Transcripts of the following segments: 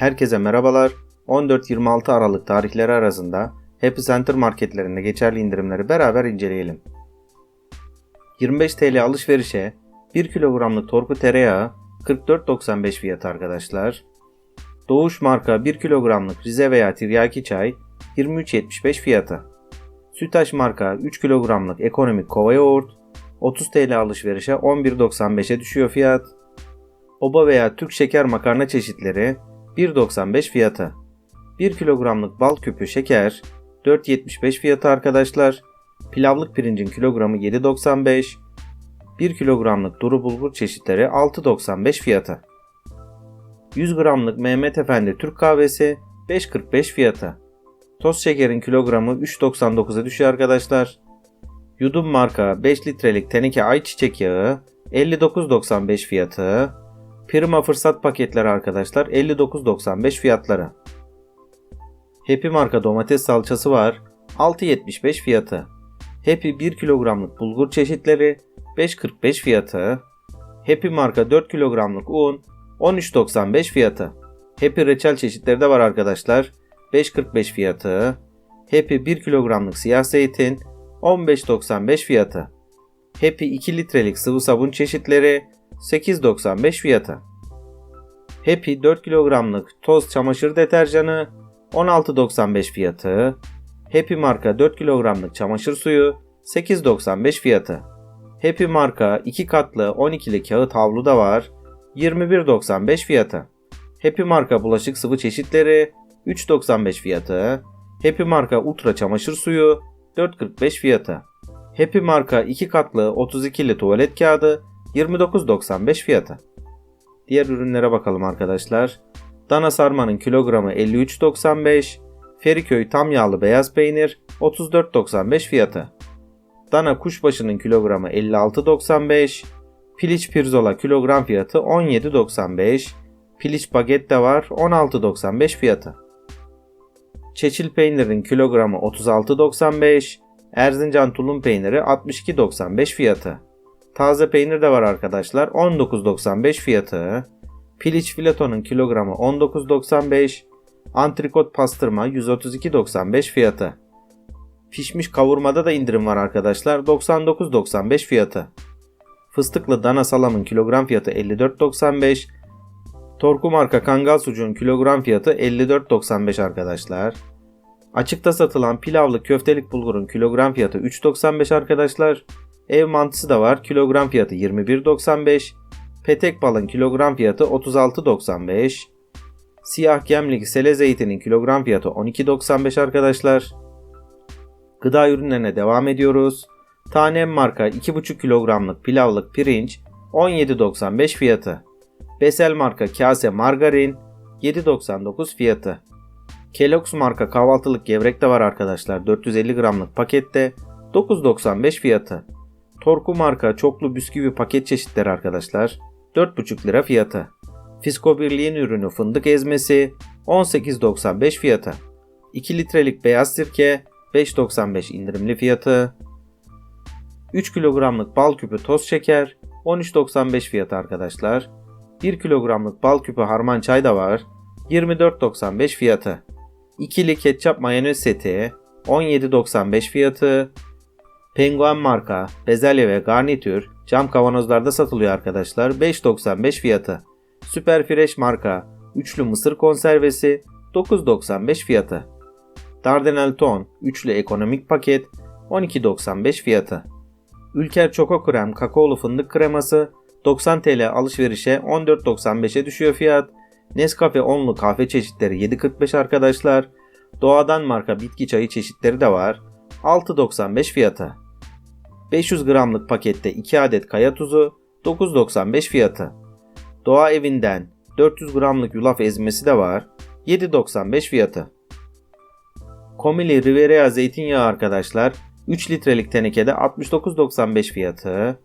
Herkese merhabalar. 14-26 Aralık tarihleri arasında Happy Center marketlerinde geçerli indirimleri beraber inceleyelim. 25 TL alışverişe 1 kilogramlık torku tereyağı 44.95 fiyatı arkadaşlar. Doğuş marka 1 kilogramlık Rize veya tiryaki çay 23.75 fiyatı. Sütaş marka 3 kilogramlık ekonomik kova yoğurt 30 TL alışverişe 11.95'e düşüyor fiyat. Oba veya Türk şeker makarna çeşitleri 1.95 fiyatı. 1 kilogramlık bal küpü şeker 4.75 fiyatı arkadaşlar. Pilavlık pirincin kilogramı 7.95. 1 kilogramlık duru bulgur çeşitleri 6.95 fiyatı. 100 gramlık Mehmet Efendi Türk kahvesi 5.45 fiyatı. Toz şekerin kilogramı 3.99'a düşüyor arkadaşlar. Yudum marka 5 litrelik teneke ayçiçek yağı 59.95 fiyatı. Prima fırsat paketleri arkadaşlar 59.95 fiyatları. Happy marka domates salçası var 6.75 fiyatı. Happy 1 kilogramlık bulgur çeşitleri 5.45 fiyatı. Happy marka 4 kilogramlık un 13.95 fiyatı. Happy reçel çeşitleri de var arkadaşlar. 5.45 fiyatı. Happy 1 kilogramlık siyah zeytin 15.95 fiyatı. Happy 2 litrelik sıvı sabun çeşitleri 8.95 fiyatı. Happy 4 kilogramlık toz çamaşır deterjanı 16.95 fiyatı. Happy marka 4 kilogramlık çamaşır suyu 8.95 fiyatı. Happy marka 2 katlı 12'li kağıt havlu da var 21.95 fiyatı. Happy marka bulaşık sıvı çeşitleri 3.95 fiyatı. Happy marka ultra çamaşır suyu 4.45 fiyatı. Happy marka 2 katlı 32'li tuvalet kağıdı 29.95 fiyatı. Diğer ürünlere bakalım arkadaşlar. Dana sarmanın kilogramı 53.95, Feriköy tam yağlı beyaz peynir 34.95 fiyatı. Dana kuşbaşının kilogramı 56.95, piliç pirzola kilogram fiyatı 17.95, piliç baget de var 16.95 fiyatı. Çeçil peynirin kilogramı 36.95, Erzincan tulum peyniri 62.95 fiyatı. Taze peynir de var arkadaşlar 19.95 fiyatı. Piliç filetonun kilogramı 19.95, antrikot pastırma 132.95 fiyatı. Pişmiş kavurmada da indirim var arkadaşlar 99.95 fiyatı. Fıstıklı dana salamın kilogram fiyatı 54.95. Torku marka kangal sucuğun kilogram fiyatı 54.95 arkadaşlar. Açıkta satılan pilavlı köftelik bulgurun kilogram fiyatı 3.95 arkadaşlar. Ev mantısı da var. Kilogram fiyatı 21.95. Petek balın kilogram fiyatı 36.95. Siyah gemlik sele zeytinin kilogram fiyatı 12.95 arkadaşlar. Gıda ürünlerine devam ediyoruz. Tanem marka 2,5 kilogramlık pilavlık pirinç 17.95 fiyatı. Besel marka kase margarin 7.99 fiyatı. Kellogg's marka kahvaltılık gevrek de var arkadaşlar 450 gramlık pakette 9.95 fiyatı. Torku marka çoklu bisküvi paket çeşitleri arkadaşlar 4.5 lira fiyatı. Fisko Birliği'nin ürünü fındık ezmesi 18.95 fiyatı. 2 litrelik beyaz sirke 5.95 indirimli fiyatı. 3 kilogramlık bal küpü toz şeker 13.95 fiyatı arkadaşlar. 1 kilogramlık bal küpü harman çay da var 24.95 fiyatı. İkili ketçap mayonez seti 17.95 fiyatı. Penguen marka bezelye ve garnitür cam kavanozlarda satılıyor arkadaşlar 5.95 fiyatı. Süper Fresh marka üçlü mısır konservesi 9.95 fiyatı. Dardanel ton üçlü ekonomik paket 12.95 fiyatı. Ülker Çoko Krem kakaolu fındık kreması 90 TL alışverişe 14.95'e düşüyor fiyat. Nescafe onlu kahve çeşitleri 7.45 arkadaşlar. Doğadan marka bitki çayı çeşitleri de var. 6.95 fiyatı. 500 gramlık pakette 2 adet kaya tuzu 9.95 fiyatı. Doğa evinden 400 gramlık yulaf ezmesi de var. 7.95 fiyatı. Komili Rivera zeytinyağı arkadaşlar 3 litrelik tenekede 69.95 fiyatı.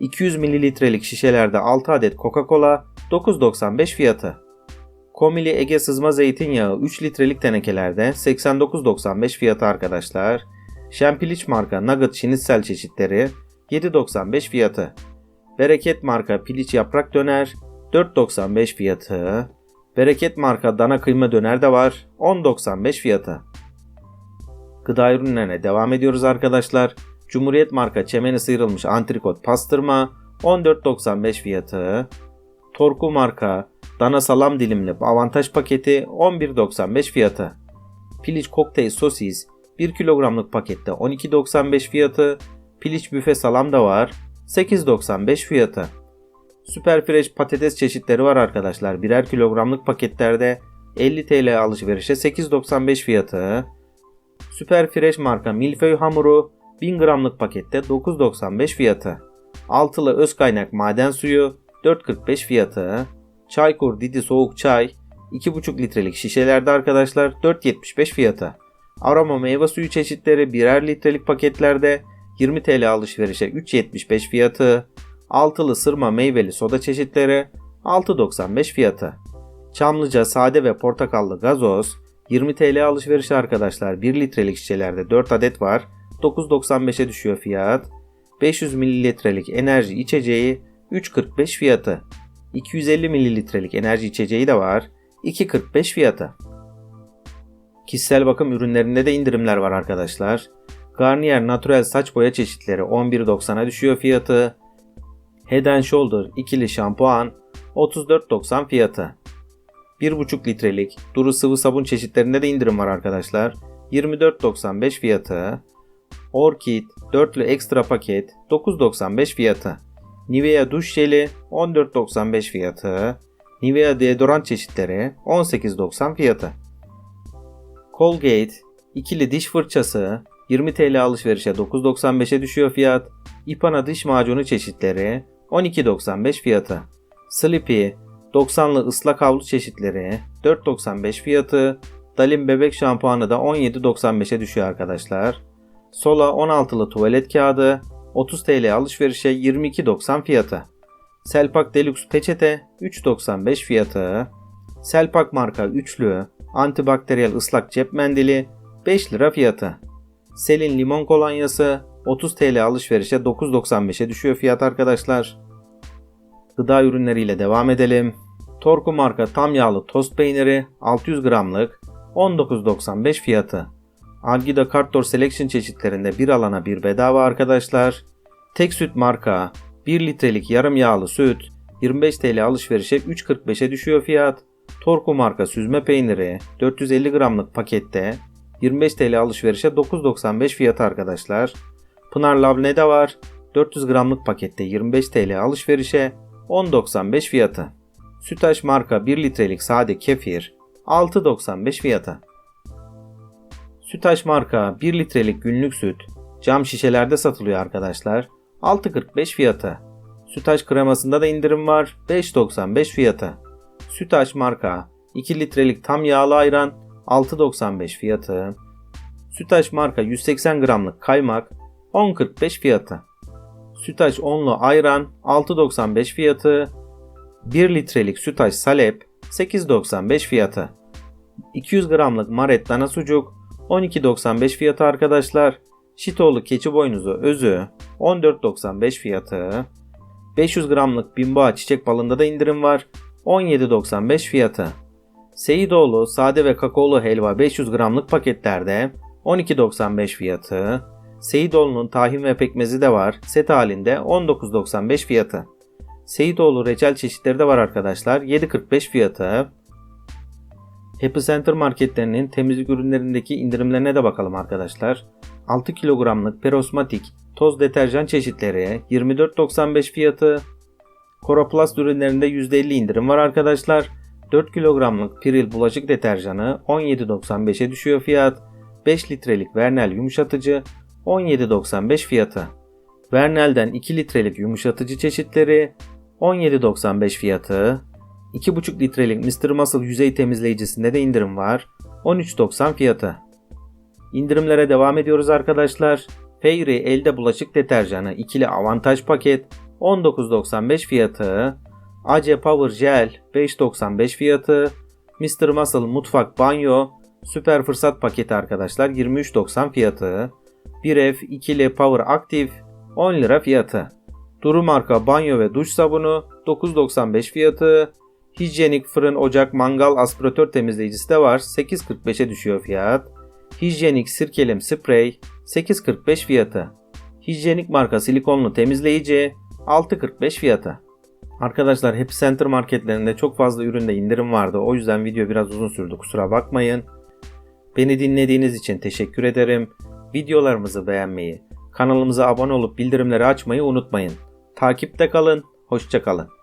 200 mililitrelik şişelerde 6 adet Coca-Cola 9.95 fiyatı. Komili Ege sızma zeytinyağı 3 litrelik tenekelerde 89.95 fiyatı arkadaşlar. Şempiliç marka Nugget şinitsel çeşitleri 7.95 fiyatı. Bereket marka piliç yaprak döner 4.95 fiyatı. Bereket marka dana kıyma döner de var. 10.95 fiyatı. Gıda ürünlerine devam ediyoruz arkadaşlar. Cumhuriyet marka çemeni sıyrılmış antrikot pastırma 14.95 fiyatı. Torku marka dana salam dilimli avantaj paketi 11.95 fiyatı. Piliç kokteyl sosis 1 kilogramlık pakette 12.95 fiyatı. Piliç büfe salam da var 8.95 fiyatı. Süper fresh patates çeşitleri var arkadaşlar. Birer kilogramlık paketlerde 50 TL alışverişe 8.95 fiyatı. Süper fresh marka milföy hamuru 1000 gramlık pakette 9.95 fiyatı. Altılı öz kaynak maden suyu 4.45 fiyatı. Çaykur Didi soğuk çay 2.5 litrelik şişelerde arkadaşlar 4.75 fiyatı. Aroma meyve suyu çeşitleri birer litrelik paketlerde 20 TL alışverişe 3.75 fiyatı. Altılı sırma meyveli soda çeşitleri 6.95 fiyatı. Çamlıca sade ve portakallı gazoz 20 TL alışveriş arkadaşlar 1 litrelik şişelerde 4 adet var 9.95'e düşüyor fiyat. 500 mililitrelik enerji içeceği 3.45 fiyatı. 250 mililitrelik enerji içeceği de var 2.45 fiyatı. Kişisel bakım ürünlerinde de indirimler var arkadaşlar. Garnier Natural saç boya çeşitleri 11.90'a düşüyor fiyatı. Head Shoulder ikili şampuan 34.90 fiyatı. 1.5 litrelik duru sıvı sabun çeşitlerinde de indirim var arkadaşlar. 24.95 fiyatı. Orchid dörtlü ekstra paket 9.95 fiyatı. Nivea duş jeli 14.95 fiyatı. Nivea deodorant çeşitleri 18.90 fiyatı. Colgate ikili diş fırçası 20 TL alışverişe 9.95'e düşüyor fiyat. Ipana diş macunu çeşitleri 12.95 fiyatı. Sleepy 90'lı ıslak havlu çeşitleri 4.95 fiyatı. Dalim bebek şampuanı da 17.95'e düşüyor arkadaşlar. Sola 16'lı tuvalet kağıdı 30 TL alışverişe 22.90 fiyatı. Selpak Deluxe peçete 3.95 fiyatı. Selpak marka üçlü antibakteriyel ıslak cep mendili 5 lira fiyatı. Selin limon kolonyası 30 TL alışverişe 9.95'e düşüyor fiyat arkadaşlar. Gıda ürünleriyle devam edelim. Torku marka tam yağlı tost peyniri 600 gramlık 19.95 fiyatı. Algida Cartor Selection çeşitlerinde bir alana bir bedava arkadaşlar. Tek süt marka 1 litrelik yarım yağlı süt 25 TL alışverişe 3.45'e düşüyor fiyat. Torku marka süzme peyniri 450 gramlık pakette 25 TL alışverişe 9.95 fiyatı arkadaşlar. Pınar Labne de var. 400 gramlık pakette 25 TL alışverişe 10.95 fiyatı. Sütaş marka 1 litrelik sade kefir 6.95 fiyatı. Sütaş marka 1 litrelik günlük süt cam şişelerde satılıyor arkadaşlar. 6.45 fiyatı. Sütaş kremasında da indirim var. 5.95 fiyatı. Sütaş marka 2 litrelik tam yağlı ayran 6.95 fiyatı. Sütaş marka 180 gramlık kaymak 10.45 fiyatı. Sütaş onlu ayran 6.95 fiyatı. 1 litrelik sütaş salep 8.95 fiyatı. 200 gramlık maret dana sucuk 12.95 fiyatı arkadaşlar. Şitoğlu keçi boynuzu özü 14.95 fiyatı. 500 gramlık bimboğa çiçek balında da indirim var. 17.95 fiyatı. Seyidoğlu sade ve kakaolu helva 500 gramlık paketlerde 12.95 fiyatı. Seyidoğlu'nun tahin ve pekmezi de var. Set halinde 19.95 fiyatı. Seyidoğlu reçel çeşitleri de var arkadaşlar. 7.45 fiyatı. Happy Center marketlerinin temizlik ürünlerindeki indirimlerine de bakalım arkadaşlar. 6 kilogramlık perosmatik toz deterjan çeşitleri 24.95 fiyatı. Coroplast ürünlerinde %50 indirim var arkadaşlar. 4 kilogramlık Piril bulaşık deterjanı 17.95'e düşüyor fiyat. 5 litrelik Vernel yumuşatıcı 17.95 fiyatı. Vernel'den 2 litrelik yumuşatıcı çeşitleri 17.95 fiyatı. 2,5 litrelik Mr. Muscle yüzey temizleyicisinde de indirim var. 13.90 fiyatı. İndirimlere devam ediyoruz arkadaşlar. Fairy elde bulaşık deterjanı ikili avantaj paket 19.95 fiyatı. AC Power Gel 5.95 fiyatı. Mr. Muscle mutfak banyo süper fırsat paketi arkadaşlar 23.90 fiyatı. 1F ikili Power Active 10 lira fiyatı. Duru marka banyo ve duş sabunu 9.95 fiyatı. Hijyenik fırın, ocak, mangal, aspiratör temizleyicisi de var. 8.45'e düşüyor fiyat. Hijyenik sirkelim sprey 8.45 fiyatı. Hijyenik marka silikonlu temizleyici 6.45 fiyatı. Arkadaşlar Happy Center marketlerinde çok fazla üründe indirim vardı. O yüzden video biraz uzun sürdü. Kusura bakmayın. Beni dinlediğiniz için teşekkür ederim. Videolarımızı beğenmeyi, kanalımıza abone olup bildirimleri açmayı unutmayın. Takipte kalın. Hoşça kalın.